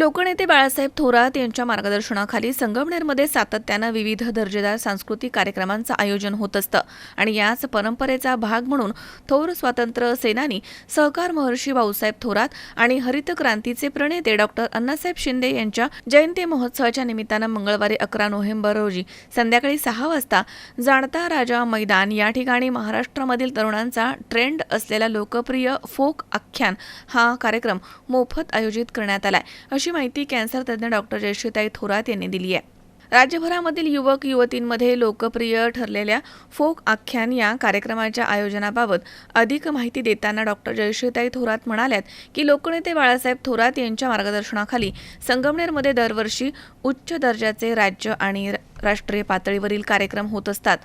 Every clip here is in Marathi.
लोकनेते बाळासाहेब थोरात यांच्या मार्गदर्शनाखाली संगमनेरमध्ये सातत्यानं विविध दर्जेदार सांस्कृतिक कार्यक्रमांचं आयोजन होत असतं आणि याच परंपरेचा भाग म्हणून थोर स्वातंत्र्य सेनानी सहकार महर्षी भाऊसाहेब थोरात आणि हरित क्रांतीचे प्रणेते डॉक्टर अण्णासाहेब शिंदे यांच्या जयंती महोत्सवाच्या निमित्तानं मंगळवारी अकरा नोव्हेंबर रोजी संध्याकाळी सहा वाजता जाणता राजा मैदान या ठिकाणी महाराष्ट्रामधील तरुणांचा ट्रेंड असलेला लोकप्रिय फोक आख्यान हा कार्यक्रम मोफत आयोजित करण्यात आलाय. अशी माहिती कॅन्सर तज्ज्ञ डॉक्टर जयश्रीताई थोरात यांनी दिली आहे. राज्यभरामधील युवक युवतींमध्ये लोकप्रिय ठरलेल्या फोक आख्यान या कार्यक्रमाच्या आयोजनाबाबत अधिक माहिती देताना डॉक्टर जयश्रीताई थोरात म्हणाल्यात की लोकनेते बाळासाहेब थोरात यांच्या मार्गदर्शनाखाली संगमनेरमध्ये दरवर्षी उच्च दर्जाचे राज्य आणि राष्ट्रीय पातळीवरील कार्यक्रम होत असतात.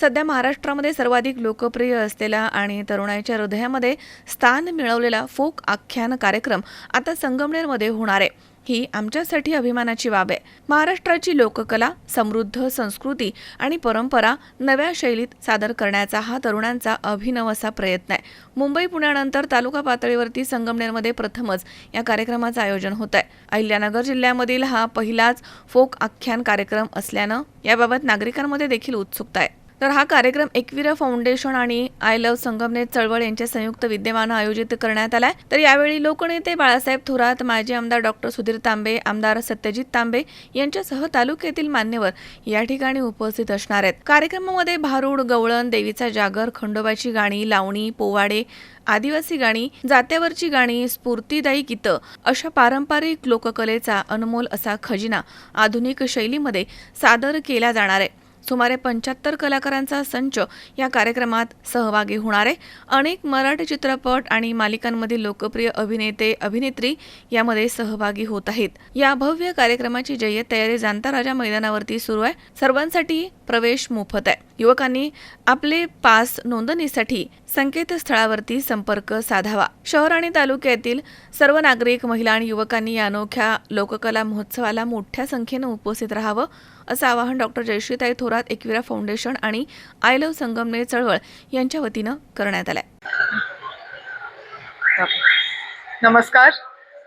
सध्या महाराष्ट्रामध्ये सर्वाधिक लोकप्रिय असलेला आणि तरुणाईच्या हृदयामध्ये स्थान मिळवलेला फोक आख्यान कार्यक्रम आता संगमनेरमध्ये होणार आहे. ही आमच्यासाठी अभिमानाची बाब आहे. महाराष्ट्राची लोककला समृद्ध संस्कृती आणि परंपरा नव्या शैलीत सादर करण्याचा हा तरुणांचा अभिनव असा प्रयत्न आहे. मुंबई पुण्यानंतर तालुका पातळीवरती संगमनेरमध्ये प्रथमच या कार्यक्रमाचं आयोजन होत आहे. अहिल्यानगर जिल्ह्यामधील हा पहिलाच फोक आख्यान कार्यक्रम असल्यानं याबाबत नागरिकांमध्ये देखील उत्सुकता आहे. तर हा कार्यक्रम एकवीर फाउंडेशन आणि आय लव्ह संगमनेर चळवळ यांच्या संयुक्त विद्यमानं आयोजित करण्यात आलाय. तर यावेळी लोकनेते बाळासाहेब थोरात माजी आमदार डॉक्टर सुधीर तांबे आमदार सत्यजित तांबे यांच्यासह तालुक्यातील मान्यवर या ठिकाणी उपस्थित असणार आहेत. कार्यक्रमामध्ये भारूड गवळण देवीचा जागर खंडोबाची गाणी लावणी पोवाडे आदिवासी गाणी जात्यावरची गाणी स्फूर्तीदायी गीतं अशा पारंपरिक लोककलेचा अनमोल असा खजिना आधुनिक शैलीमध्ये सादर केला जाणार आहे. सुमारे पंच्याहत्तर कलाकारांचा संच या कार्यक्रमात सहभागी होणार आहे. अनेक मराठी चित्रपट आणि मालिकांमधील लोकप्रिय अभिनेते अभिनेत्री यामध्ये सहभागी होत आहेत. या भव्य कार्यक्रमाची जय्यत तयारी जाणता राजा मैदानावरती सुरू आहे. सर्वांसाठी प्रवेश मोफत आहे. युवकांनी आपले पास नोंदणीसाठी संकेतस्थळावरती संपर्क साधावा. शहर आणि तालुक्यातील सर्व नागरिक महिला आणि युवकांनी या अनोख्या लोककला महोत्सवाला मोठ्या संख्येनं उपस्थित राहावं असं आवाहन डॉक्टर जयश्रीताई थोरात एकविरा फाउंडेशन आणि आय लव्ह संगमनेर चळवळ यांच्या वतीनं करण्यात आलाय. नमस्कार.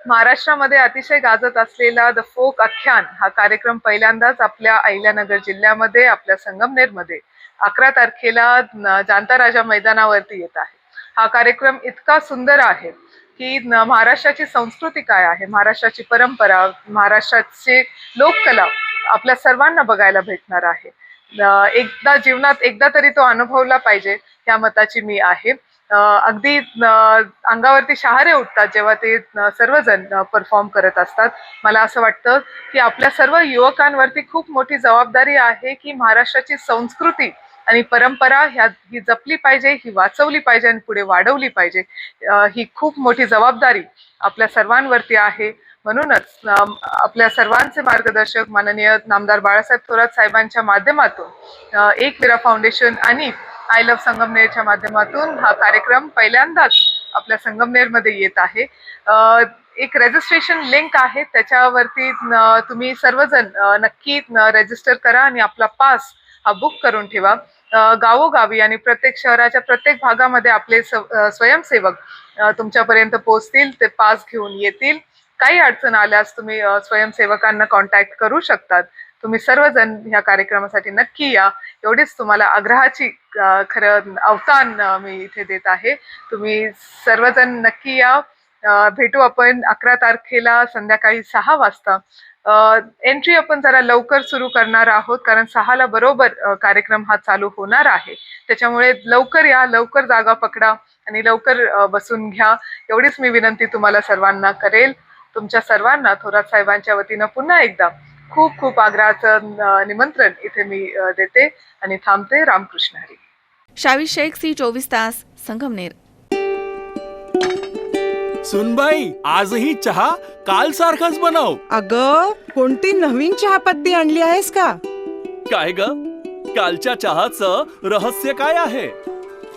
महाराष्ट्रामध्ये अतिशय गाजत असलेला द फोक आख्यान हा कार्यक्रम पहिल्यांदाच आपल्या अहिल्यानगर जिल्ह्यामध्ये आपल्या संगमनेरमध्ये अकरा तारखेला जांता राजा मैदानावरती येत आहे. हा कार्यक्रम इतका सुंदर आहे की महाराष्ट्राची संस्कृती काय आहे महाराष्ट्राची परंपरा महाराष्ट्राची लोककला आपल्या सर्वांना बघायला भेटणार आहे. एकदा जीवनात एकदा तरी तो अनुभवला पाहिजे या मताची मी आहे. अगदी अंगावरती शहारे उठतात जेव्हा ते सर्वजण परफॉर्म करत असतात. मला असं वाटतं की आपल्या सर्व युवकांवरती खूप मोठी जबाबदारी आहे की महाराष्ट्राची संस्कृती आणि परंपरा ह्या ही जपली पाहिजे ही वाचवली पाहिजे आणि पुढे वाढवली पाहिजे. ही खूप मोठी जबाबदारी आपल्या सर्वांवरती आहे. म्हणूनच आपल्या सर्वांचे मार्गदर्शक माननीय नामदार बाळासाहेब थोरात साहेबांच्या माध्यमातून एक विरा फाउंडेशन आणि आय लव्ह संगमनेरच्या माध्यमातून हा कार्यक्रम पहिल्यांदाच आपल्या संगमनेरमध्ये येत आहे. एक रजिस्ट्रेशन लिंक आहे त्याच्यावरती तुम्ही सर्वजण नक्की रजिस्टर करा आणि आपला पास हा बुक करून ठेवा. गावोगावी आणि प्रत्येक शहराच्या प्रत्येक भागामध्ये आपले स- स्वयंसेवक तुमच्यापर्यंत पोहोचतील ते पास घेऊन येतील. काही अडचण आल्यास तुम्ही स्वयंसेवकांना कॉन्टॅक्ट करू शकतात. तुम्ही सर्वजण ह्या कार्यक्रमासाठी नक्की या. एवढीच तुम्हाला आग्रहाची खरं अवतान मी इथे देत आहे. तुम्ही सर्वजण नक्की या. भेटू आपण अकरा तारखेला संध्याकाळी सहा वाजता. एंट्री आपण जरा लवकर सुरू करणार आहोत कारण सहाला बरोबर कार्यक्रम हा चालू होणार आहे. त्याच्यामुळे लवकर या लवकर जागा पकडा आणि लवकर बसून घ्या. एवढीच मी विनंती तुम्हाला सर्वांना करेल. तुमच्या सर्वांना थोरात साहेबांच्या वतीनं पुन्हा एकदा खूप खूप आग्रहाचं निमंत्रण इथे मी देते आणि थांबते. रामकृष्ण हरी. शावी शेख सी चोवीस तास संगमनेर. सुनबाई आजही चहा काल सारखाच बनव. अग कोणती नवीन चहापत्ती आणली आहेस का? काय ग? कालच्या चहाचं रहस्य काय आहे?